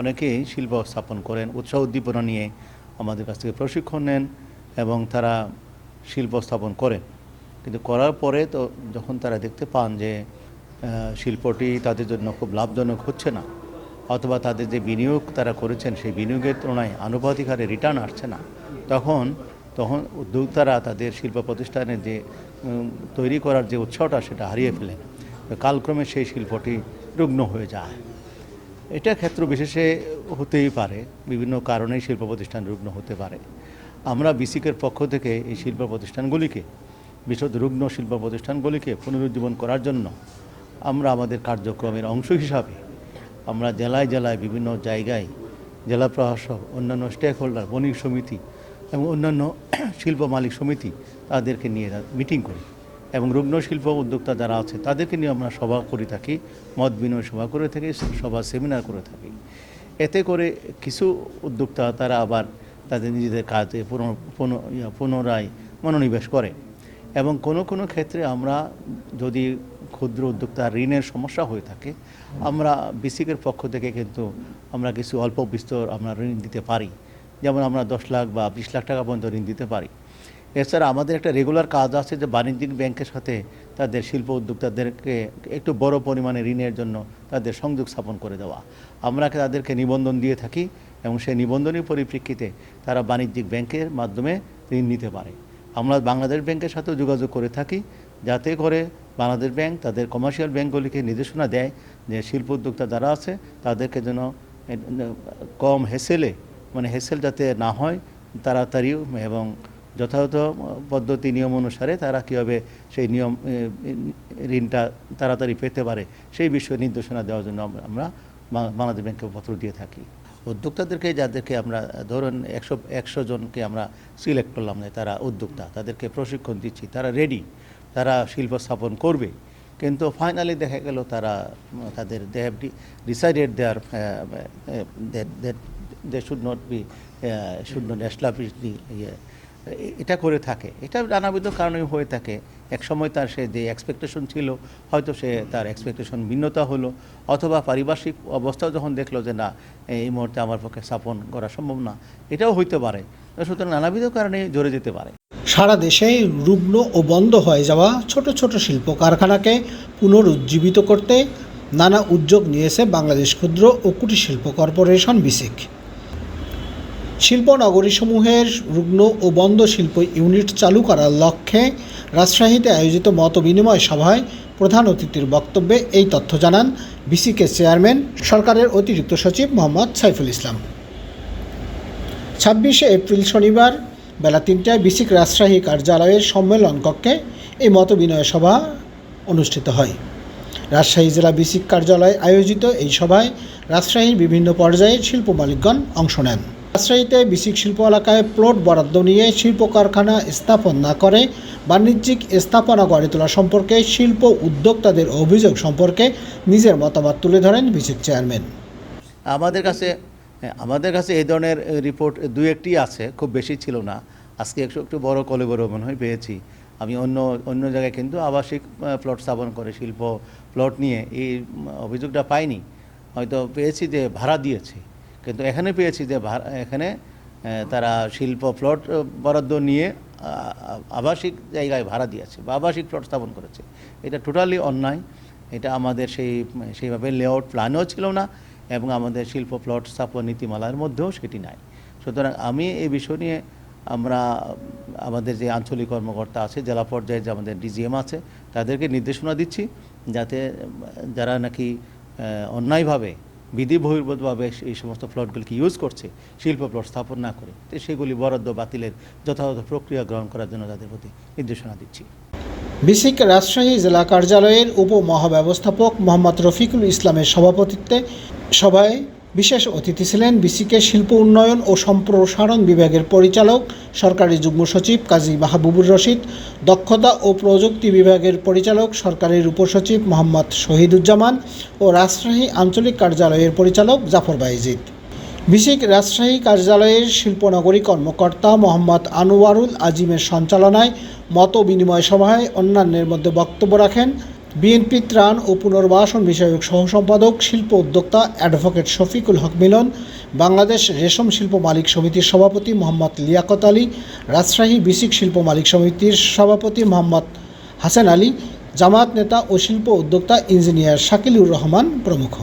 অনেকেই শিল্প স্থাপন করেন, উৎসাহ উদ্দীপনা নিয়ে আমাদের কাছ থেকে প্রশিক্ষণ নেন এবং তারা শিল্প স্থাপন করেন। কিন্তু করার পরে তো যখন তারা দেখতে পান যে শিল্পটি তাদের জন্য খুব লাভজনক হচ্ছে না, অথবা তাদের যে বিনিয়োগ তারা করেছেন সেই বিনিয়োগের তুলনায় আনুপাতিক হারে রিটার্ন আসছে না, তখন তখন উদ্যোক্তারা তাদের শিল্প প্রতিষ্ঠানের যে তৈরি করার যে উৎসাহটা সেটা হারিয়ে ফেলেন। কালক্রমে সেই শিল্পটি রুগ্ন হয়ে যায়। এটা ক্ষেত্র বিশেষে হতেই পারে। বিভিন্ন কারণেই শিল্প প্রতিষ্ঠান রুগ্ন হতে পারে। আমরা বিসিকের পক্ষ থেকে এই শিল্প প্রতিষ্ঠানগুলিকে বিশদ রুগ্ন শিল্প প্রতিষ্ঠানগুলিকে পুনরুজ্জীবন করার জন্য আমরা আমাদের কার্যক্রমের অংশ হিসাবে আমরা জেলায় জেলায় বিভিন্ন জায়গায় জেলা প্রশাসক, অন্যান্য স্টেক হোল্ডার বণিক সমিতি এবং অন্যান্য শিল্প মালিক সমিতি তাদেরকে নিয়ে মিটিং করি। এবং রুগ্ন শিল্প উদ্যোক্তা যারা আছে, তাদেরকে নিয়ে আমরা সভা করে থাকি, মত বিনিময় সভা করে থাকি, সভা সেমিনার করে থাকি। এতে করে কিছু উদ্যোক্তা তারা আবার তাদের নিজেদের কাজে পুনঃ- পুনঃ- পুনরায় মনোনিবেশ করে। এবং কোনো কোনো ক্ষেত্রে আমরা যদি ক্ষুদ্র উদ্যোক্তা ঋণের সমস্যা হয়ে থাকে, আমরা বিসিকের পক্ষ থেকে কিন্তু আমরা কিছু অল্প বিস্তর আমরা ঋণ দিতে পারি। যেমন আমরা দশ লাখ বা বিশ লাখ টাকা পর্যন্ত ঋণ দিতে পারি। এছাড়া আমাদের একটা রেগুলার কাজ আছে যে বাণিজ্যিক ব্যাংকের সাথে তাদের শিল্প উদ্যোক্তাদেরকে একটু বড় পরিমাণে ঋণের জন্য তাদের সংযোগ স্থাপন করে দেওয়া। আমরা তাদেরকে নিবন্ধন দিয়ে থাকি এবং সেই নিবন্ধনের পরিপ্রেক্ষিতে তারা বাণিজ্যিক ব্যাংকের মাধ্যমে ঋণ নিতে পারে। আমরা বাংলাদেশ ব্যাংকের সাথেও যোগাযোগ করে থাকি যাতে করে বাংলাদেশ ব্যাংক তাদের কমার্শিয়াল ব্যাংকগুলিকে নির্দেশনা দেয় যে শিল্প উদ্যোক্তা যারা আছে তাদেরকে যেন কম হেসেলে মানে হেসেল যাতে না হয় তাড়াতাড়ি এবং যথাযথ পদ্ধতি নিয়ম অনুসারে তারা কীভাবে সেই নিয়ম ঋণটা তাড়াতাড়ি পেতে পারে সেই বিষয়ে নির্দেশনা দেওয়ার জন্য আমরা- বাংলাদেশ ব্যাংকে পত্র দিয়ে থাকি। উদ্যোক্তাদেরকে যাদেরকে আমরা, ধরুন একশো একশো জনকে আমরা সিলেক্ট করলাম না তারা উদ্যোক্তা, তাদেরকে প্রশিক্ষণ দিচ্ছি, তারা রেডি তারা শিল্প স্থাপন করবে। কিন্তু ফাইনালি দেখা গেল তারা, তাদের they have decided there they should not be should not establish the এটা করে থাকে। এটা নানাবিধ কারণে হয়ে থাকে। এক সময় তার সে যে এক্সপেকটেশন ছিল, হয়তো সে তার এক্সপেকটেশন ভিন্নতা হলো, অথবা পারিপার্শ্বিক অবস্থাও যখন দেখল যে, না এই মুহূর্তে আমার পক্ষে স্থাপন করা সম্ভব না। এটাও হইতে পারে। সুতরাং নানাবিধ কারণে জড়ে যেতে পারে। সারা দেশে রুগ্ন ও বন্ধ হয়ে যাওয়া ছোট ছোট শিল্প কারখানাকে পুনরুজ্জীবিত করতে নানা উদ্যোগ নিয়েছে বাংলাদেশ ক্ষুদ্র ও কুটির শিল্প কর্পোরেশন বিসিক। শিল্প নগরীসমূহের রুগ্ন ও বন্ধ শিল্প ইউনিট চালু করার লক্ষ্যে রাজশাহীতে আয়োজিত মত বিনিময় সভায় প্রধান অতিথির বক্তব্যে এই তথ্য জানান বিসিকে চেয়ারম্যান সরকারের অতিরিক্ত সচিব মোহাম্মদ সাইফুল ইসলাম। ছাব্বিশে এপ্রিল শনিবার বেলা তিনটায় বিসিক রাজশাহী কার্যালয়ের সম্মেলন কক্ষে এই মতবিনয় সভা অনুষ্ঠিত হয়। রাজশাহী জেলা বিসিক কার্যালয়ে আয়োজিত এই সভায় রাজশাহীর বিভিন্ন পর্যায়ের শিল্প মালিকগণ অংশ নেন। রাজশাহীতে বিসিক শিল্প এলাকায় প্লট বরাদ্দ নিয়ে শিল্প কারখানা স্থাপন না করে বাণিজ্যিক স্থাপনা গড়ে তোলা সম্পর্কে শিল্প উদ্যোক্তাদের অভিযোগ সম্পর্কে নিজের মতামত তুলে ধরেন বিসিক চেয়ারম্যান। আমাদের কাছে আমাদের কাছে এই ধরনের রিপোর্ট দু একটি আছে, খুব বেশি ছিল না। আজকে একটু একটু বড় কলে বড় মনে হয়, পেয়েছি। আমি অন্য অন্য জায়গায় কিন্তু আবাসিক প্লট স্থাপন করে, শিল্প প্লট নিয়ে এই অভিযোগটা পাইনি। হয়তো পেয়েছি যে ভাড়া দিয়েছে। কিন্তু এখানে পেয়েছি যে এখানে তারা শিল্প প্লট বরাদ্দ নিয়ে আবাসিক জায়গায় ভাড়া দিয়েছে বা আবাসিক প্লট স্থাপন করেছে। এটা টোটালি অন্যায়। এটা আমাদের সেই, সেইভাবে লেআউট প্ল্যানও ছিল না এবং আমাদের শিল্প প্লট স্থাপন নীতিমালার মধ্যেও সেটি নাই। সুতরাং আমি এই বিষয় নিয়ে আমরা, আমাদের যে আঞ্চলিক কর্মকর্তা আছে, জেলা পর্যায়ে যে আমাদের ডিজিএম আছে, তাদেরকে নির্দেশনা দিচ্ছি যাতে, যারা নাকি অন্যায়ভাবে বিধি বহির্ভূতভাবে এই সমস্ত প্লটগুলিকে ইউজ করছে, শিল্প প্লট স্থাপন না করে। তো সেগুলি বরাদ্দ বাতিলের যথাযথ প্রক্রিয়া গ্রহণ করার জন্য তাদের প্রতি নির্দেশনা দিচ্ছি। বিসিক রাজশাহী জেলা কার্যালয়ের উপমহাব্যবস্থাপক মোহাম্মদ রফিকুল ইসলামের সভাপতিত্বে সভায় বিশেষ অতিথি ছিলেন বিসিকে শিল্প উন্নয়ন ও সম্প্রসারণ বিভাগের পরিচালক, সরকারি যুগ্ম সচিব কাজী মাহবুবুর রশিদ, দক্ষতা ও প্রযুক্তি বিভাগের পরিচালক সরকারের উপসচিব মোহাম্মদ শহীদুজ্জামান ও রাজশাহী আঞ্চলিক কার্যালয়ের পরিচালক জাফর বাইজিদ। বিসিক রাজশাহী কার্যালয়ের শিল্পনগরী কর্মকর্তা মোহাম্মদ আনোয়ারুল আজিমের সঞ্চালনায় মত বিনিময় সভায় অন্যান্যের মধ্যে বক্তব্য রাখেন বিএনপি ত্রাণ ও পুনর্বাসন বিষয়ক সহসম্পাদক, শিল্প উদ্যোক্তা অ্যাডভোকেট শফিকুল হক মিলন, বাংলাদেশ রেশম শিল্প মালিক সমিতির সভাপতি মোহাম্মদ লিয়াকত আলী, রাজশাহী বিসিক শিল্প মালিক সমিতির সভাপতি মোহাম্মদ হাসান আলী জামাত নেতা ও শিল্প উদ্যোক্তা ইঞ্জিনিয়ার শাকিলুর রহমান প্রমুখ।